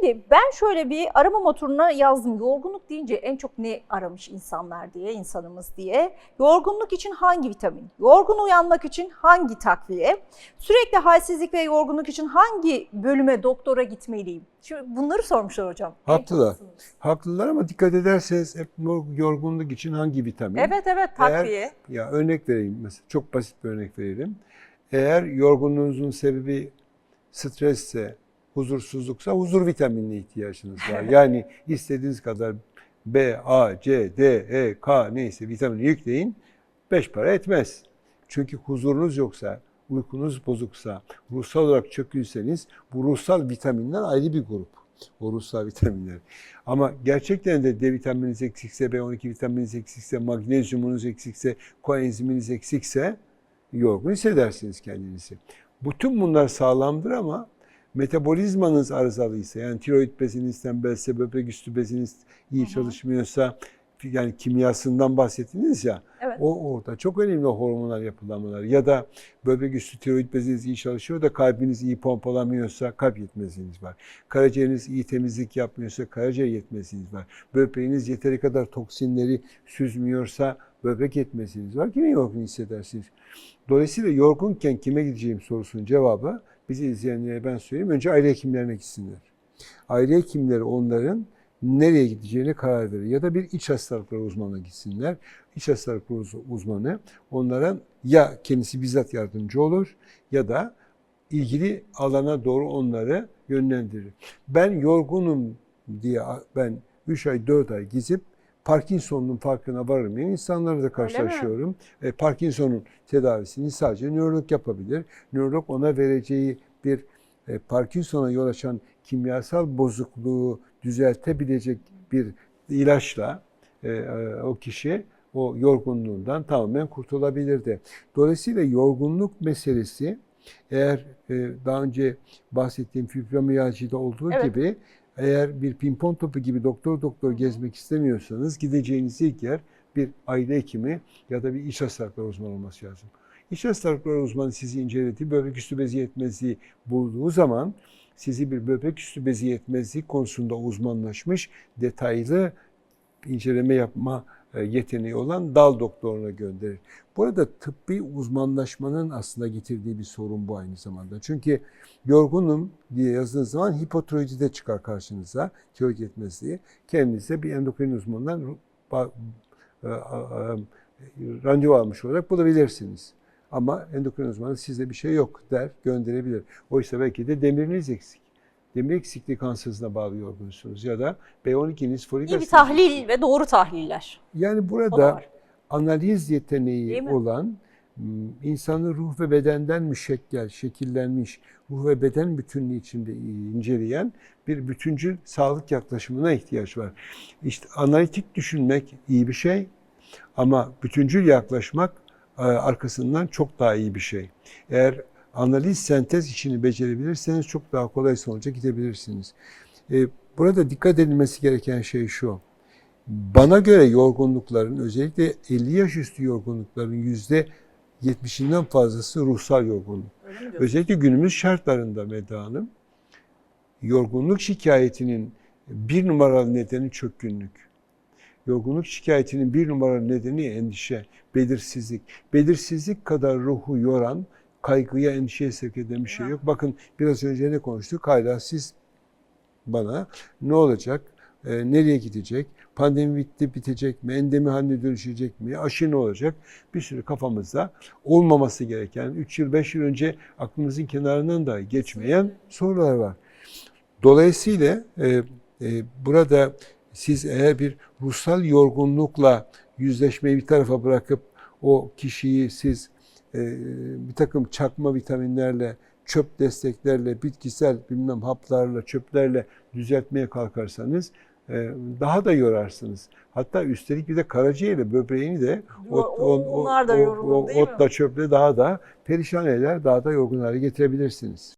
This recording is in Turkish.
Şimdi ben şöyle bir arama motoruna yazdım. Yorgunluk deyince en çok ne aramış insanlar diye, insanımız diye. Yorgunluk için hangi vitamin? Yorgun uyanmak için hangi takviye? Sürekli halsizlik ve yorgunluk için hangi bölüme, doktora gitmeliyim? Şimdi bunları sormuşlar hocam. Haklılar. Haklılar ama dikkat ederseniz hep yorgunluk için hangi vitamin? Evet evet takviye. Ya örnek vereyim mesela çok basit bir örnek verelim. Eğer yorgunluğunuzun sebebi stresse, huzursuzluksa huzur vitaminine ihtiyacınız var. Yani istediğiniz kadar B, A, C, D, E, K neyse vitamini yükleyin. Beş para etmez. Çünkü huzurunuz yoksa, uykunuz bozuksa, ruhsal olarak çökülseniz bu ruhsal vitaminler ayrı bir grup. O ruhsal vitaminler. Ama gerçekten de D vitamininiz eksikse, B12 vitamininiz eksikse, magnezyumunuz eksikse, koenziminiz eksikse yorgun hissedersiniz kendinizi. Bütün bunlar sağlamdır ama metabolizmanız arızalıysa yani tiroid beziniz tembelse, böbrek üstü beziniz iyi çalışmıyorsa yani kimyasından bahsettiniz ya Evet. o orada çok önemli hormonal yapılanmalar ya da böbrek üstü tiroid beziniz iyi çalışıyor da kalbiniz iyi pompalamıyorsa kalp yetmezliğiniz var. Karaciğeriniz iyi temizlik yapmıyorsa karaciğer yetmezliğiniz var. Böbreğiniz yeteri kadar toksinleri süzmüyorsa böbrek yetmezliğiniz var. Yine yorgun hissedersiniz. Dolayısıyla yorgunken kime gideceğim sorusunun cevabı bizi izleyenlere ben söyleyeyim. Önce aile hekimlerine gitsinler. Aile hekimleri onların nereye gideceğine karar verir. Ya da bir iç hastalıkları uzmanına gitsinler. İç hastalıkları uz- uzmanı onlara ya kendisi bizzat yardımcı olur ya da ilgili alana doğru onları yönlendirir. Ben yorgunum diye ben 3 ay 4 ay gezip Parkinson'un farkına varmayan insanlarla da karşılaşıyorum. E, Parkinson'un tedavisini sadece nörolog yapabilir. Nörolog ona vereceği bir e, Parkinson'a yol açan kimyasal bozukluğu düzeltebilecek bir ilaçla e, e, o kişi o yorgunluğundan tamamen kurtulabilirdi. Dolayısıyla yorgunluk meselesi eğer e, daha önce bahsettiğim fibromiyalcide olduğu Evet. gibi eğer bir pimpon topu gibi doktor doktor gezmek istemiyorsanız gideceğiniz ilk yer bir aile hekimi ya da bir iç hastalıkları uzmanı olması lazım. İç hastalıkları uzmanı sizi inceledi, böbrek üstü bezi yetmezliği bulduğu zaman sizi bir böbrek üstü bezi yetmezliği konusunda uzmanlaşmış, detaylı inceleme yapma e, yeteneği olan dal doktoruna gönderir. Burada tıbbi uzmanlaşmanın aslında getirdiği bir sorun bu aynı zamanda. Çünkü yorgunum diye yazdığınız zaman hipotiroidi de çıkar karşınıza, tiroid yetmezliği. Kendinize bir endokrin uzmanından e, randevu almış olarak bulabilirsiniz. Ama endokrin uzmanı sizde bir şey yok der, gönderebilir. Oysa belki de demiriniz eksik. Demir eksikliği kansızına bağlı yorgunsunuz ya da B12'niz folik İyi bir tahlil ve doğru tahliller. yani burada analiz yeteneği olan m, insanı ruh ve bedenden müşekkel, şekillenmiş, ruh ve beden bütünlüğü içinde inceleyen bir bütüncül sağlık yaklaşımına ihtiyaç var. İşte analitik düşünmek iyi bir şey ama bütüncül yaklaşmak arkasından çok daha iyi bir şey. Eğer analiz sentez işini becerebilirseniz çok daha kolay sonuca gidebilirsiniz. E, Burada dikkat edilmesi gereken şey şu. Bana göre yorgunlukların özellikle 50 yaş üstü yorgunlukların yüzde 70'inden fazlası ruhsal yorgunluk. Özellikle günümüz şartlarında Medya Hanım, yorgunluk şikayetinin bir numaralı nedeni çökkünlük. Yorgunluk şikayetinin bir numaralı nedeni endişe, belirsizlik. Belirsizlik kadar ruhu yoran, kaygıya, endişeye sevk eden bir şey yok. Bakın biraz önce ne konuştuk? Hala siz bana ne olacak, e, nereye gidecek, pandemi bitti bitecek mi, endemi haline dönüşecek mi, aşı ne olacak? Bir sürü kafamızda olmaması gereken, 3 yıl 5 yıl önce aklımızın kenarından da geçmeyen sorular var. Dolayısıyla e, e, burada siz eğer bir ruhsal yorgunlukla yüzleşmeyi bir tarafa bırakıp o kişiyi siz e, bir takım çakma vitaminlerle, çöp desteklerle, bitkisel bilmem haplarla, çöplerle düzeltmeye kalkarsanız e, daha da yorarsınız. Hatta üstelik bir de karaciğeri, böbreğini de O- onlar da yorulur değil mi? otla çöple daha da perişan eder, daha da yorgun hale getirebilirsiniz.